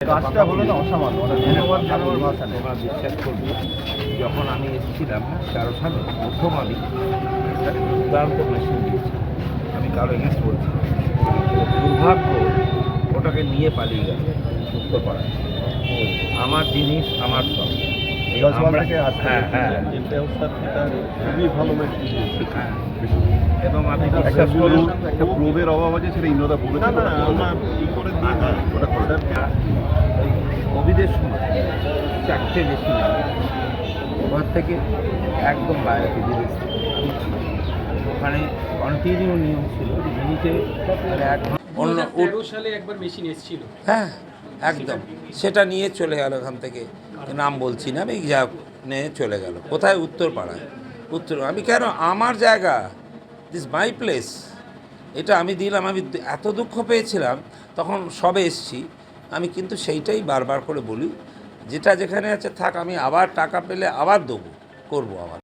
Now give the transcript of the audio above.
কাজটা হলো না অসামান্য মানে ধন্যবাদ জানাবার ভাষা তোমরা বিশ্বাস করবে যখন আমি এসেছিলাম কারও সাথে প্রথম আমি দুর্দান্ত মেশিন দিয়েছি আমি কারও এগেনস্ট বলছি দুর্ভাগ্য ওটাকে নিয়ে পালিয়ে গেল উত্তরপাড়ায় আমার জিনিস আমার সব। হ্যাঁ হ্যাঁ। হ্যাঁ। এবং আমি একটা বিশ্বাস করুন প্রো- অভাব আছে সেটা ইন্দ্রদা বলেছে। না, না, আমরা কোভিডের সময় চারটে বেশি ঘর থেকে একদম বাইরে বিদেশ ওখানে কন্টিনিউ নিয়ম ছিল মিনিটে মানে এক অন্য সালে একবার মেশিন এসেছিল। হ্যাঁ একদম। সেটা নিয়ে চলে গেল ওখান থেকে। নাম বলছি না আমি যা নিয়ে চলে গেল। কোথায়? উত্তর পাড়ায় উত্তর আমি কেন? আমার জায়গা। দিস মাই প্লেস এটা আমি দিলাম। আমি এত দুঃখ পেয়েছিলাম। তখন সবে এসছি। আমি কিন্তু সেইটাই বারবার করে বলি, যেটা যেখানে আছে থাক, আমি আবার টাকা পেলে আবার দেবো, করব আবার।